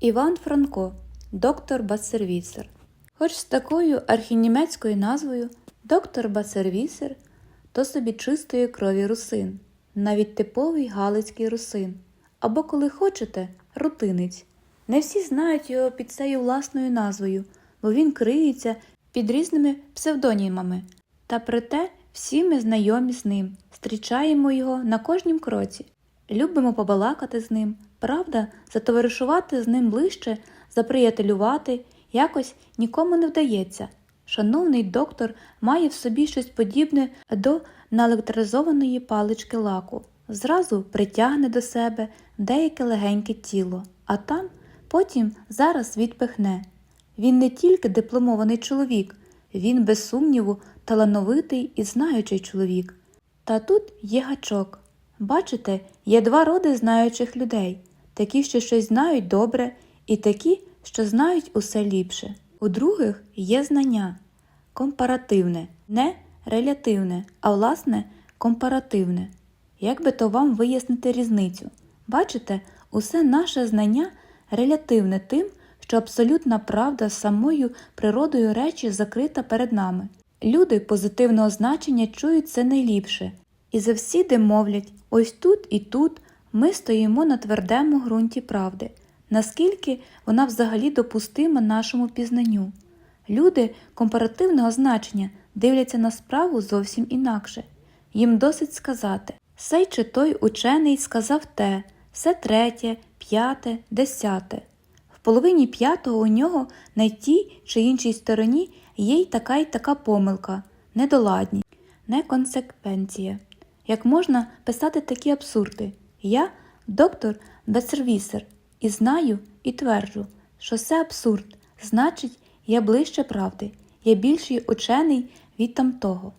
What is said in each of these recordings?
Іван Франко, доктор Бассервісер. Хоч з такою архінімецькою назвою доктор Бассервісер, то собі чистої крові русин, навіть типовий галицький русин, або, коли хочете, рутинець. Не всі знають його під цією власною назвою, бо він криється під різними псевдонімами. Та проте всі ми знайомі з ним, зустрічаємо його на кожнім кроці. Любимо побалакати з ним, правда, затоваришувати з ним ближче, заприятелювати якось нікому не вдається. Шановний доктор має в собі щось подібне до наелектризованої палички лаку, зразу притягне до себе деяке легеньке тіло, а там потім зараз відпихне. Він не тільки дипломований чоловік, він, без сумніву, талановитий і знаючий чоловік. Та тут є гачок. Бачите, є два роди знаючих людей такі, що щось знають добре, і такі, що знають усе ліпше. У других є знання компаративне, не релятивне, а власне компаративне. Як би то вам вияснити різницю? Бачите, усе наше знання релятивне тим, що абсолютна правда самою природою речі закрита перед нами. Люди позитивного значення чують це найліпше, і завсіди мовлять ось тут і тут ми стоїмо на твердому ґрунті правди, наскільки вона взагалі допустима нашому пізнанню. Люди компаративного значення дивляться на справу зовсім інакше. Їм досить сказати сей чи той учений сказав те, все третє, п'яте, десяте. В половині п'ятого у нього на тій чи іншій стороні є й така й така помилка, недоладність, неконсеквенція. Як можна писати такі абсурди? Я доктор Бесервісер, і знаю і тверджу, що це абсурд, значить, я ближче правди, я більший учений від тамтого.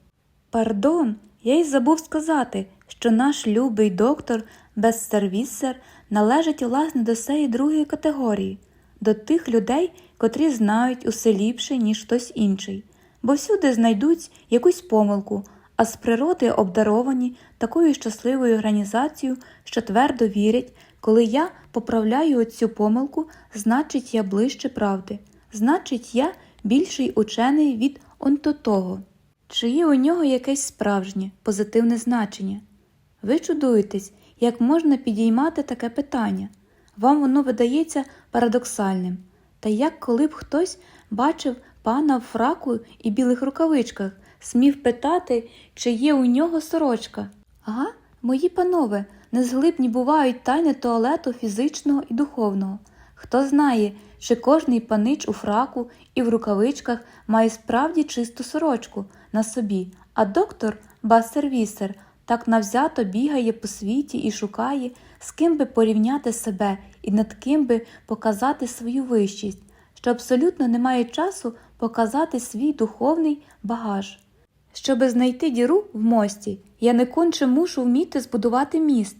Пардон, я й забув сказати, що наш любий доктор Бессервісер належить власне до цієї другої категорії, до тих людей, котрі знають усе ліпше, ніж хтось інший, бо всюди знайдуть якусь помилку, а з природи обдаровані такою щасливою організацією, що твердо вірять, коли я поправляю оцю помилку, значить я ближче правди, значить я більший учений від онтотого. Чи є у нього якесь справжнє, позитивне значення? Ви чудуєтесь, як можна підіймати таке питання. Вам воно видається парадоксальним. Та як коли б хтось бачив пана в фраку і білих рукавичках, смів питати, чи є у нього сорочка. Ага, мої панове, незглибні бувають тайни туалету фізичного і духовного. Хто знає, чи кожний панич у фраку і в рукавичках має справді чисту сорочку на собі, а доктор Бассервісер так навзято бігає по світі і шукає, з ким би порівняти себе і над ким би показати свою вищість, що абсолютно не має часу показати свій духовний багаж. Щоби знайти діру в мості, я не конче мушу вміти збудувати міст,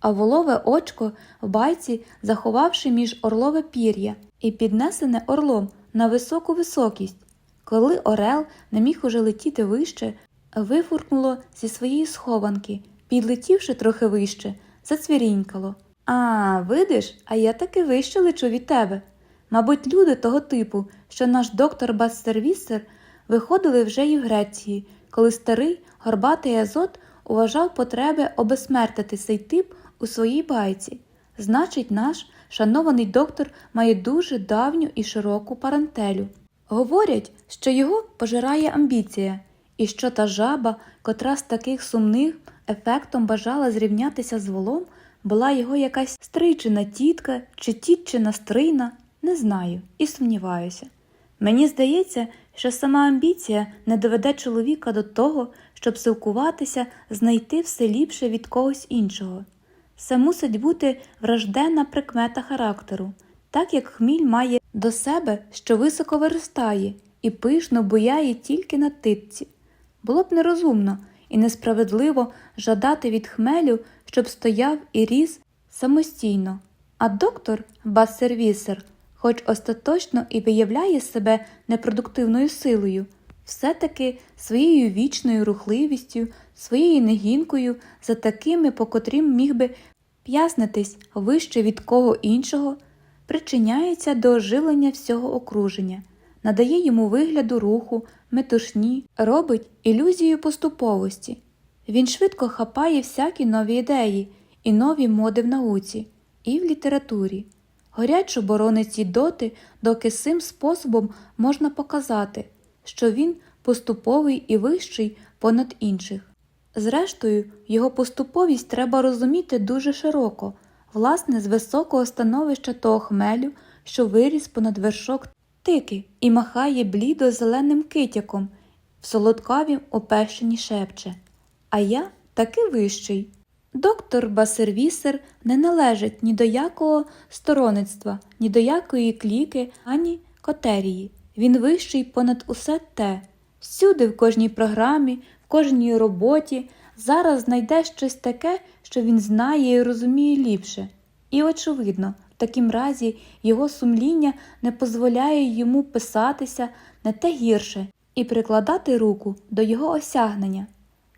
а волове очко в байці, заховавши між орлове пір'я і піднесене орлом на високу високість. Коли Орел не міг уже летіти вище, вифуркнуло зі своєї схованки, підлетівши трохи вище, зацвірінькало. А, видиш, а я таки вище лечу від тебе. Мабуть, люди того типу, що наш доктор Бассервісер виходили вже і в Греції, коли старий горбатий азот уважав потреби обесмертити цей тип у своїй байці. Значить, наш шанований доктор має дуже давню і широку парантелю. Говорять, що його пожирає амбіція, і що та жаба, котра з таких сумних ефектом бажала зрівнятися з волом, була його якась стрийчина тітка чи тітчина стрийна, не знаю і сумніваюся. Мені здається, що сама амбіція не доведе чоловіка до того, щоб силкуватися знайти все ліпше від когось іншого. Це мусить бути вражденна прикмета характеру, так як хміль має до себе, що високо виростає, і пишно буяє тільки на титці. Було б нерозумно і несправедливо жадати від хмелю, щоб стояв і ріс самостійно. А доктор Бассервісер, хоч остаточно і виявляє себе непродуктивною силою, все-таки своєю вічною рухливістю, своєю негінкою за такими, по котрим міг би п'яснитись вище від кого іншого, причиняється до оживлення всього окруження, надає йому вигляду руху, метушні, робить ілюзію поступовості. Він швидко хапає всякі нові ідеї і нові моди в науці і в літературі. Горячо боронить ці доти, доки цим способом можна показати, що він поступовий і вищий понад інших. Зрештою, його поступовість треба розуміти дуже широко, власне, з високого становища того хмелю, що виріс понад вершок тики і махає блідо зеленим китяком, в солодкавім опещенні шепче. А я таки вищий. Доктор Басервісер не належить ні до якого стороництва, ні до якої кліки, ані котерії. Він вищий понад усе те. Всюди, в кожній програмі, в кожній роботі зараз знайде щось таке, що він знає і розуміє ліпше. І, очевидно, в такім разі його сумління не дозволяє йому писатися не те гірше і прикладати руку до його осягнення.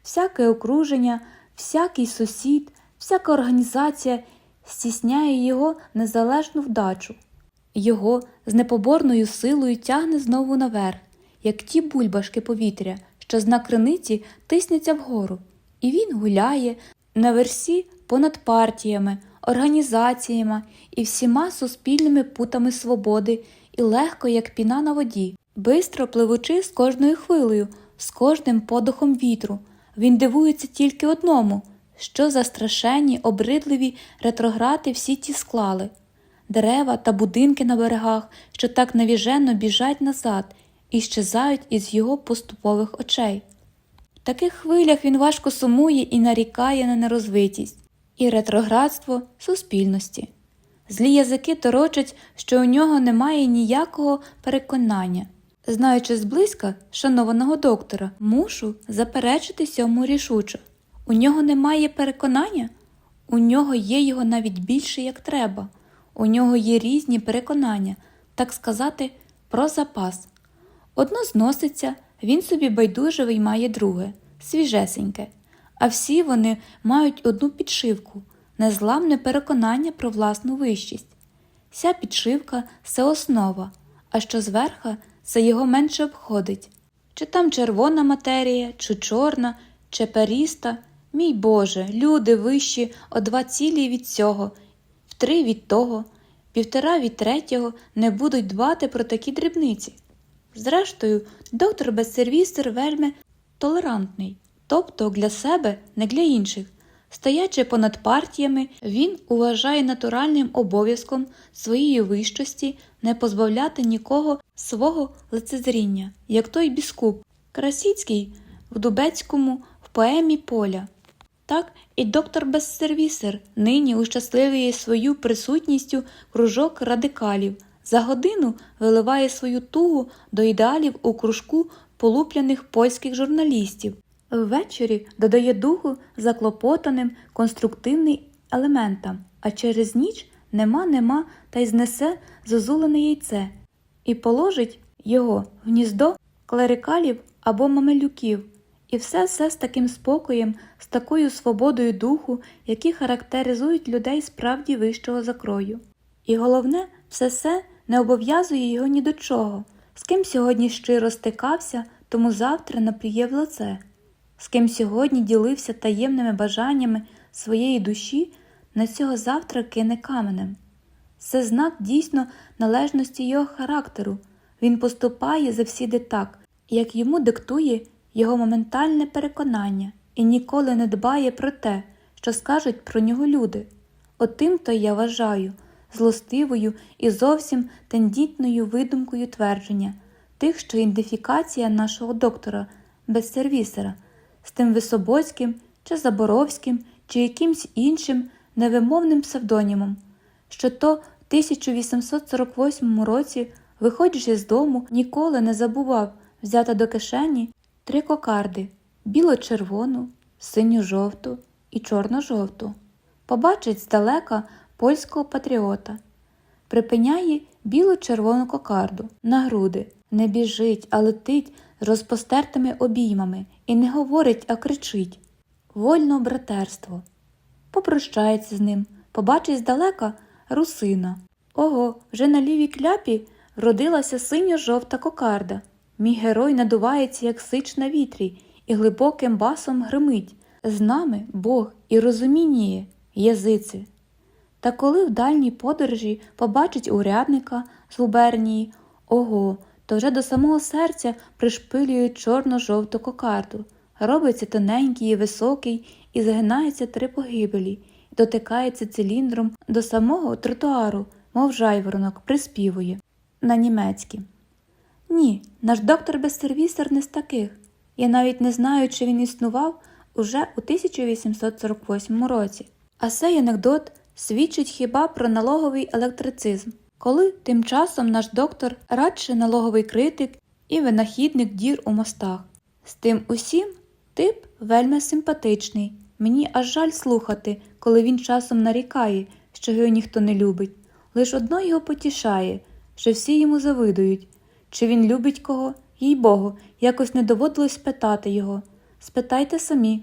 Всяке окруження, всякий сусід, всяка організація стісняє його незалежну вдачу. Його з непоборною силою тягне знову наверх, як ті бульбашки повітря, що з на криниці тиснеться вгору, і він гуляє на версі понад партіями, організаціями і всіма суспільними путами свободи, і легко, як піна на воді, бистро пливучи з кожною хвилею, з кожним подухом вітру. Він дивується тільки одному, що за страшенні, обридливі ретрограти всі ті склали дерева та будинки на берегах, що так навіжено біжать назад і щезають із його поступових очей. В таких хвилях він важко сумує і нарікає на нерозвитість і ретроградство суспільності. Злі язики торочать, що у нього немає ніякого переконання. Знаючи зблизька шанованого доктора, мушу заперечити сьому рішучо. У нього немає переконання, у нього є його навіть більше, як треба. У нього є різні переконання, так сказати, про запас. Одно зноситься, він собі байдуже виймає друге, свіжесеньке, а всі вони мають одну підшивку, незламне переконання про власну вищість. Ця підшивка це основа, а що зверха це його менше обходить. Чи там червона матерія, чи чорна, чи періста. Мій Боже, люди вищі о два цілі від цього, втри від того, півтора від третього не будуть дбати про такі дрібниці. Зрештою, доктор Безсервісер вельми толерантний, тобто для себе, не для інших. Стоячи понад партіями, він вважає натуральним обов'язком своєї вищості не позбавляти нікого свого лицезріння, як той біскуп Красіцький в Дубецькому в поемі Поля. Так і доктор Безсервісер нині ущасливує свою присутністю кружок радикалів, за годину виливає свою тугу до ідеалів у кружку полупляних польських журналістів. Ввечері додає духу заклопотаним конструктивний елементам, а через ніч нема нема та й знесе зозулене яйце і положить його в гніздо клерикалів або мамелюків. І все все з таким спокоєм, з такою свободою духу, які характеризують людей справді вищого закрою. І головне, все все не обов'язує його ні до чого, з ким сьогодні щиро стикався, тому завтра наплює в лице, з ким сьогодні ділився таємними бажаннями своєї душі, на цього завтра кине каменем. Це знак дійсно належності його характеру. Він поступає завсіди так, як йому диктує його моментальне переконання і ніколи не дбає про те, що скажуть про нього люди. Отим то я вважаю злостивою і зовсім тендітною видумкою твердження тих, що ідентифікація нашого доктора безсервісера з тим Висобоцьким чи Заборовським чи якимсь іншим невимовним псевдонімом, що то в 1848 році, виходячи з дому, ніколи не забував взяти до кишені три кокарди біло-червону, синю-жовту і чорно-жовту. Побачить здалека польського патріота, припиняє біло-червону кокарду на груди, не біжить, а летить розпостертими обіймами і не говорить, а кричить Вольно братерство. Попрощається з ним, побачить здалека русина. Ого, вже на лівій кляпі вродилася синьо-жовта кокарда. Мій герой надувається, як сич на вітрі, і глибоким басом гримить. З нами Бог і розумініє, язиці. Та коли в дальній подорожі побачить урядника з губернії, ого, то вже до самого серця пришпилюють чорно-жовту кокарду. Робиться тоненький і високий і загинається три погибелі, і дотикається циліндром до самого тротуару, мов жайворонок, приспівує на німецькій. Ні, наш доктор безсервісер не з таких. Я навіть не знаю, чи він існував уже у 1848 році. А цей анекдот свідчить хіба про налоговий електрицизм, коли тим часом наш доктор радше налоговий критик і винахідник дір у мостах. З тим усім тип вельми симпатичний. Мені аж жаль слухати, коли він часом нарікає, що його ніхто не любить. Лиш одно його потішає, що всі йому завидують. Чи він любить кого? Їй Богу, якось не доводилось спитати його. Спитайте самі.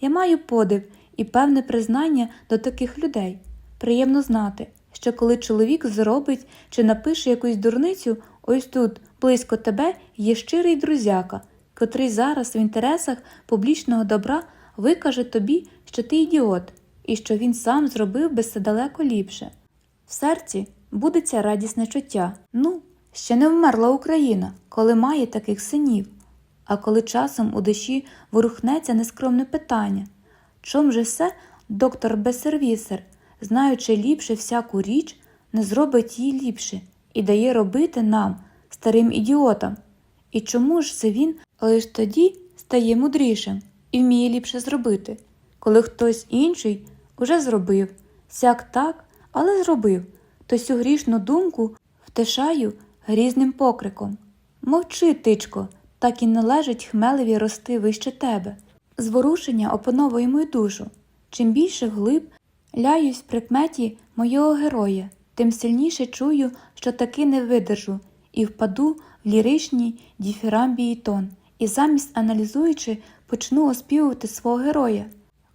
Я маю подив і певне признання до таких людей. Приємно знати, що коли чоловік зробить чи напише якусь дурницю, ось тут, близько тебе, є щирий друзяка, котрий зараз в інтересах публічного добра викаже тобі, що ти ідіот, і що він сам зробив би все далеко ліпше. В серці буде ця радісне чуття. Ну, ще не вмерла Україна, коли має таких синів. А коли часом у душі ворухнеться нескромне питання чом же все доктор безсервісер, знаючи ліпше всяку річ, не зробить її ліпше і дає робити нам, старим ідіотам? І чому ж це він лише тоді стає мудрішим і вміє ліпше зробити, коли хтось інший уже зробив, сяк так, але зробив, то сю грішну думку втишаю грізним покриком. Мовчи, тичко, так і належить хмелеві рости вище тебе. Зворушення опановує мою душу. Чим більше вглиб ляюсь в прикметі мого героя, тим сильніше чую, що таки не видержу, і впаду в ліричній діфірамбії тон, і замість аналізуючи, почну оспівувати свого героя.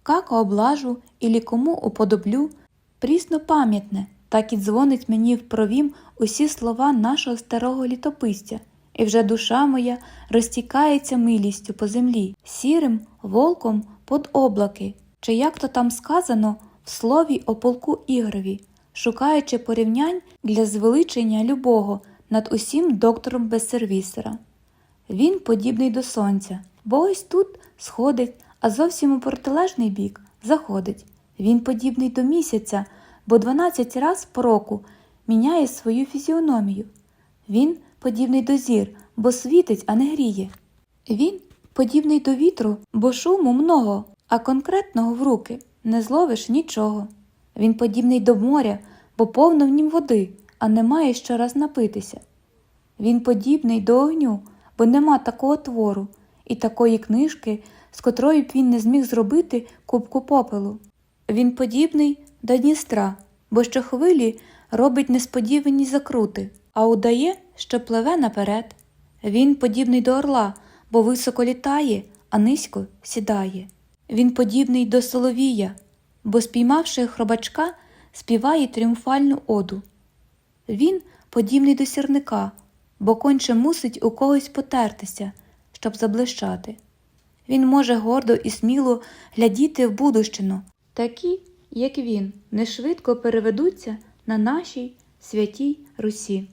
Како облажу і кому уподоблю, прісно пам'ятне, так і дзвонить мені в провім усі слова нашого старого літописця, і вже душа моя розтікається милістю по землі, сірим волком под облаки, чи як то там сказано слові о полку Ігрові, шукаючи порівнянь для звеличення любого над усім доктором безсервісера. Він подібний до сонця, бо ось тут сходить, а зовсім у протилежний бік заходить. Він подібний до місяця, бо 12 раз по року міняє свою фізіономію. Він подібний до зір, бо світить, а не гріє. Він подібний до вітру, бо шуму много, а конкретного в руки не зловиш нічого. Він подібний до моря, бо повно в нім води, а немає що раз напитися. Він подібний до огню, бо нема такого твору і такої книжки, з котрої б він не зміг зробити кубку попелу. Він подібний до Дністра, бо щохвилі робить несподівані закрути, а удає, що пливе наперед. Він подібний до орла, бо високо літає, а низько сідає. Він подібний до соловія, бо, спіймавши хробачка, співає тріумфальну оду. Він подібний до сірника, бо конче мусить у когось потертися, щоб заблищати. Він може гордо і сміло глядіти в будущину. Такі, як він, не швидко переведуться на нашій святій Русі.